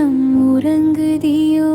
நம்முறங்குதியோ